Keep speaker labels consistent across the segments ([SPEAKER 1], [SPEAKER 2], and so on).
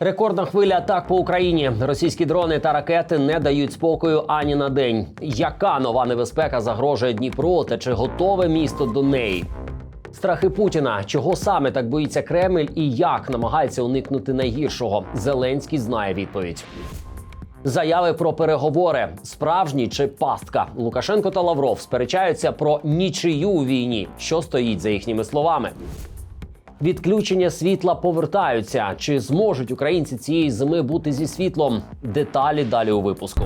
[SPEAKER 1] Рекордна хвиля атак по Україні. Російські дрони та ракети не дають спокою ані на день. Яка нова небезпека загрожує Дніпро та чи готове місто до неї? Страхи Путіна, чого саме так боїться Кремль і як намагається уникнути найгіршого? Зеленський знає відповідь. Заяви про переговори справжні чи пастка. Лукашенко та Лавров сперечаються про нічию у війні, що стоїть за їхніми словами. Відключення світла повертаються. Чи зможуть українці цієї зими бути зі світлом? Деталі далі у випуску.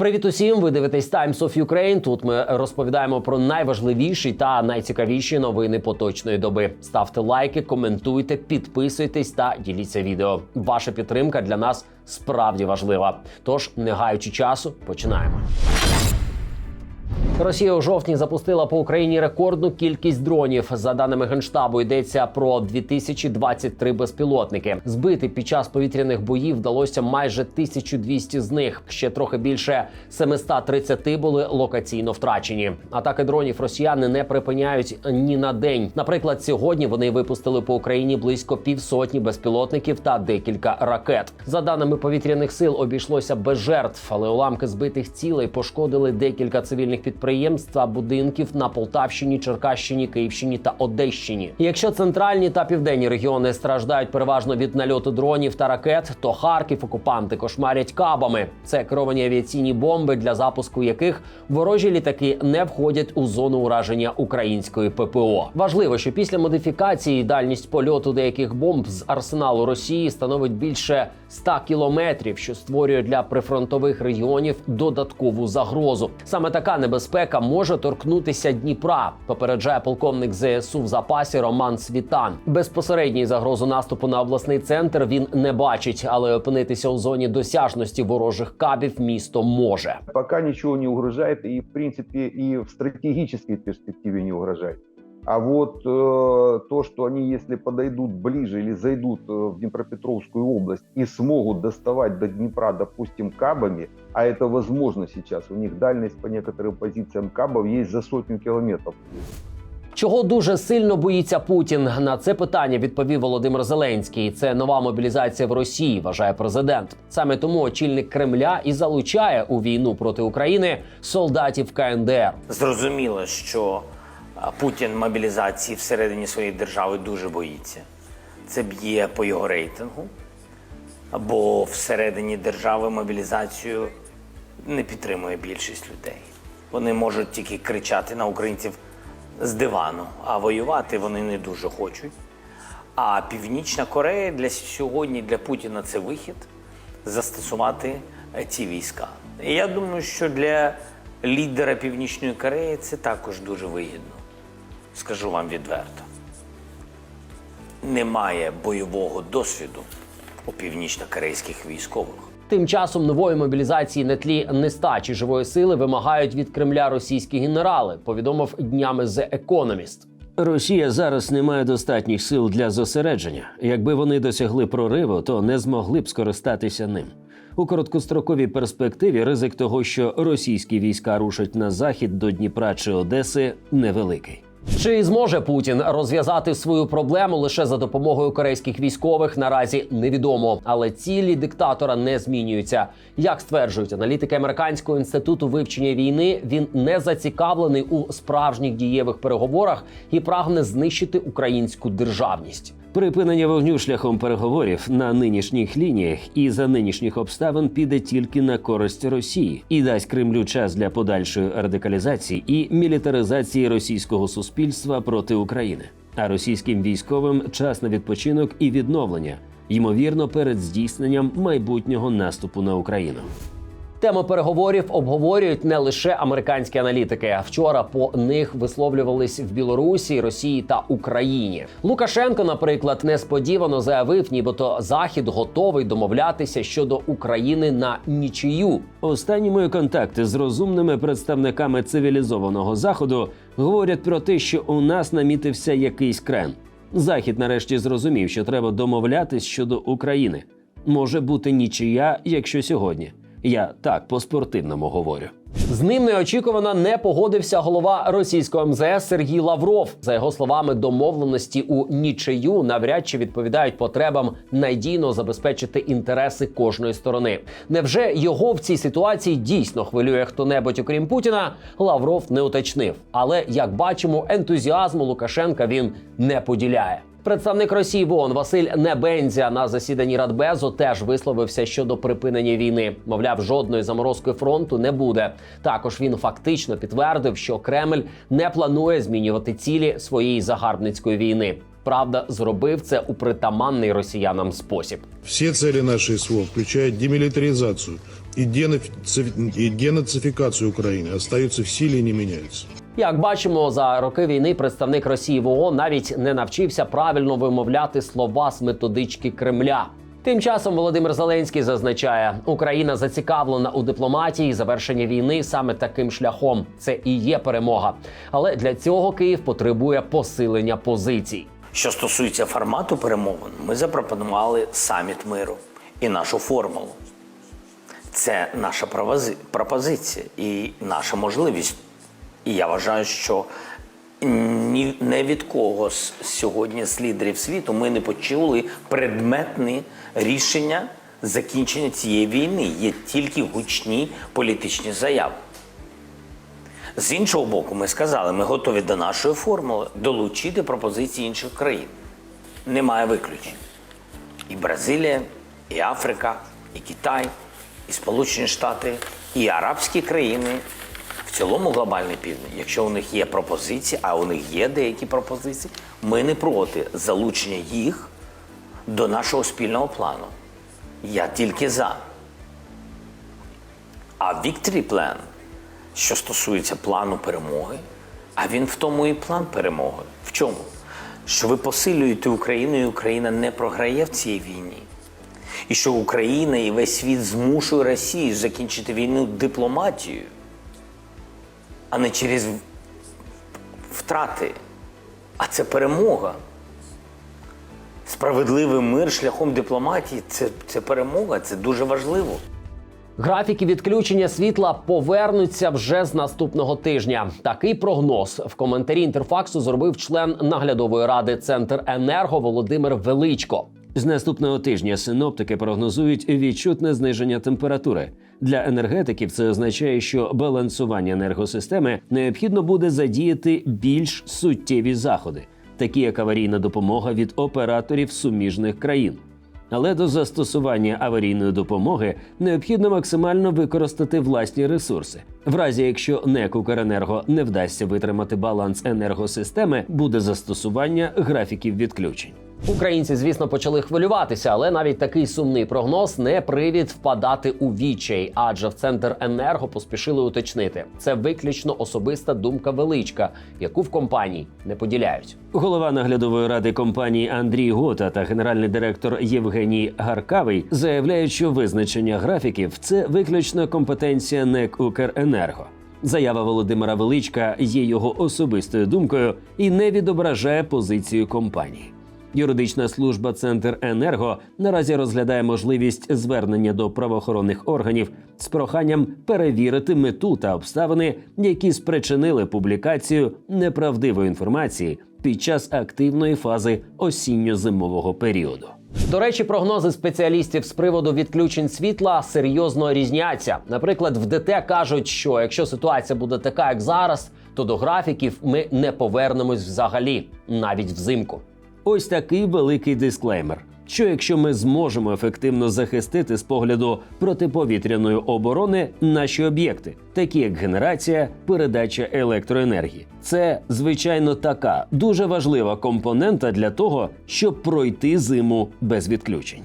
[SPEAKER 1] Привіт усім! Ви дивитесь Times of Ukraine. Тут ми розповідаємо про найважливіші та найцікавіші новини поточної доби. Ставте лайки, коментуйте, підписуйтесь та діліться відео. Ваша підтримка для нас справді важлива. Тож, не гаючи часу, починаємо. Росія у жовтні запустила по Україні рекордну кількість дронів. За даними генштабу, йдеться про 2023 безпілотники. Збити під час повітряних боїв вдалося майже 1200 з них. Ще трохи більше 730 були локаційно втрачені. Атаки дронів росіяни не припиняють ні на день. Наприклад, сьогодні вони випустили по Україні близько півсотні безпілотників та декілька ракет. За даними повітряних сил, обійшлося без жертв, але уламки збитих цілей пошкодили декілька цивільних підприємств та будинків на Полтавщині, Черкащині, Київщині та Одещині. Якщо центральні та південні регіони страждають переважно від нальоту дронів та ракет, то Харків окупанти кошмарять кабами. Це керовані авіаційні бомби, для запуску яких ворожі літаки не входять у зону ураження української ППО. Важливо, що після модифікації дальність польоту деяких бомб з арсеналу Росії становить більше 100 кілометрів, що створює для прифронтових регіонів додаткову загрозу. Саме така небезпека може торкнутися Дніпра. Попереджає полковник ЗСУ в запасі Роман Світан. Безпосередній загрозу наступу на обласний центр він не бачить, але опинитися у зоні досяжності ворожих кабів місто може.
[SPEAKER 2] Пока нічого не угрожає, і в принципі і в стратегічній перспективі не угрожает. А вот э, то, что они, если подойдут ближе или зайдут э, в Днепропетровскую область и смогут доставать до Днепра, допустим, кабами, а это возможно сейчас, у них дальность по некоторым позициям кабов есть за сотню километров.
[SPEAKER 1] Чого дуже сильно боїться Путін? На це питання відповів Володимир Зеленський. Це нова мобілізація в Росії, вважає президент. Саме тому очільник Кремля і залучає у війну проти України солдатів КНДР.
[SPEAKER 3] Зрозуміло, що а, Путін мобілізації всередині своєї держави дуже боїться. Це б'є по його рейтингу, бо всередині держави мобілізацію не підтримує більшість людей. Вони можуть тільки кричати на українців з дивану, а воювати вони не дуже хочуть. А Північна Корея для сьогодні для Путіна це вихід застосувати ці війська. І я думаю, що для лідера Північної Кореї це також дуже вигідно. Скажу вам відверто. Немає бойового досвіду у північно-корейських військових.
[SPEAKER 1] Тим часом нової мобілізації на тлі нестачі живої сили вимагають від Кремля російські генерали. Повідомив днями The Economist.
[SPEAKER 4] Росія зараз не має достатніх сил для зосередження. Якби вони досягли прориву, то не змогли б скористатися ним. У короткостроковій перспективі ризик того, що російські війська рушать на захід до Дніпра чи Одеси, невеликий.
[SPEAKER 1] Чи зможе Путін розв'язати свою проблему лише за допомогою корейських військових? Наразі невідомо, але цілі диктатора не змінюються. Як стверджують аналітики американського інституту вивчення війни, він не зацікавлений у справжніх дієвих переговорах і прагне знищити українську державність.
[SPEAKER 4] Припинення вогню шляхом переговорів на нинішніх лініях і за нинішніх обставин піде тільки на користь Росії і дасть Кремлю час для подальшої радикалізації і мілітаризації російського суспільства проти України, а російським військовим час на відпочинок і відновлення, ймовірно, перед здійсненням майбутнього наступу на Україну.
[SPEAKER 1] Тему переговорів обговорюють не лише американські аналітики. Вчора по них висловлювались в Білорусі, Росії та Україні. Лукашенко, наприклад, несподівано заявив, нібито Захід готовий домовлятися щодо України на нічию.
[SPEAKER 4] Останні мої контакти з розумними представниками цивілізованого заходу говорять про те, що у нас намітився якийсь крен. Захід нарешті зрозумів, що треба домовлятись щодо України. Може бути нічия, якщо сьогодні. Я так по спортивному говорю.
[SPEAKER 1] З ним неочікувано не погодився голова російського МЗС Сергій Лавров. За його словами, домовленості у нічию навряд чи відповідають потребам надійно забезпечити інтереси кожної сторони. Невже його в цій ситуації дійсно хвилює хто-небудь, окрім Путіна? Лавров не уточнив. Але як бачимо, ентузіазму Лукашенка він не поділяє. Представник Росії в ООН Василь Небензя на засіданні Радбезу теж висловився щодо припинення війни. Мовляв, жодної заморозки фронту не буде. Також він фактично підтвердив, що Кремль не планує змінювати цілі своєї загарбницької війни. Правда, зробив це у притаманний росіянам спосіб.
[SPEAKER 5] Все цели нашей СВО, включая демилитаризацию и, денаци- и денацификацию Украины, остаются в силе и не меняются.
[SPEAKER 1] Як бачимо, за роки війни представник Росії в ООН навіть не навчився правильно вимовляти слова з методички Кремля. Тим часом Володимир Зеленський зазначає, Україна зацікавлена у дипломатії і завершенні війни саме таким шляхом. Це і є перемога. Але для цього Київ потребує посилення позицій.
[SPEAKER 3] Що стосується формату перемовин, ми запропонували саміт миру і нашу формулу. Це наша пропозиція і наша можливість. І я вважаю, що ні, не від кого з сьогодні з лідерів світу ми не почули предметні рішення закінчення цієї війни. Є тільки гучні політичні заяви. З іншого боку, ми сказали, ми готові до нашої формули долучити пропозиції інших країн. Немає виключень. І Бразилія, і Африка, і Китай, і Сполучені Штати, і арабські країни, в цілому глобальний південь. Якщо у них є пропозиції, а у них є деякі пропозиції, ми не проти залучення їх до нашого спільного плану. Я тільки за. А Victory Plan, що стосується плану перемоги, а він в тому і план перемоги. В чому? Що ви посилюєте Україну, і Україна не програє в цій війні. І що Україна і весь світ змушує Росію закінчити війну дипломатією, а не через втрати. А це перемога. Справедливий мир шляхом дипломатії це, це перемога, це дуже важливо.
[SPEAKER 1] Графіки відключення світла повернуться вже з наступного тижня. Такий прогноз в коментарі інтерфаксу зробив член наглядової ради Центр Енерго Володимир Величко.
[SPEAKER 4] З наступного тижня синоптики прогнозують відчутне зниження температури. Для енергетиків це означає, що балансування енергосистеми необхідно буде задіяти більш суттєві заходи, такі як аварійна допомога від операторів суміжних країн. Але до застосування аварійної допомоги необхідно максимально використати власні ресурси. В разі якщо НЕК «Укренерго» не вдасться витримати баланс енергосистеми, буде застосування графіків відключень.
[SPEAKER 1] Українці, звісно, почали хвилюватися, але навіть такий сумний прогноз не привід впадати у відчай, адже в центр енерго поспішили уточнити. Це виключно особиста думка величка, яку в компанії не поділяють.
[SPEAKER 4] Голова наглядової ради компанії Андрій Гота та генеральний директор Євгеній Гаркавий заявляють, що визначення графіків це виключно компетенція НЕК «Укренерго». Заява Володимира Величка є його особистою думкою і не відображає позицію компанії. Юридична служба Центр Енерго наразі розглядає можливість звернення до правоохоронних органів з проханням перевірити мету та обставини, які спричинили публікацію неправдивої інформації під час активної фази осінньо-зимового періоду.
[SPEAKER 1] До речі, прогнози спеціалістів з приводу відключень світла серйозно різняться. Наприклад, в ДТ кажуть, що якщо ситуація буде така, як зараз, то до графіків ми не повернемось взагалі, навіть взимку.
[SPEAKER 4] Ось такий великий дисклеймер. Що якщо ми зможемо ефективно захистити з погляду протиповітряної оборони наші об'єкти, такі як генерація, передача електроенергії, це звичайно така дуже важлива компонента для того, щоб пройти зиму без відключень.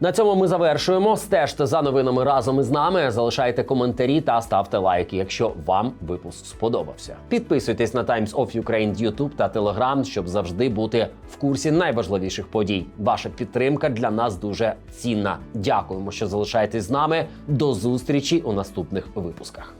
[SPEAKER 1] На цьому ми завершуємо. Стежте за новинами разом із нами. Залишайте коментарі та ставте лайки, якщо вам випуск сподобався. Підписуйтесь на Times of Ukraine YouTube та Telegram, щоб завжди бути в курсі найважливіших подій. Ваша підтримка для нас дуже цінна. Дякуємо, що залишаєтесь з нами. До зустрічі у наступних випусках.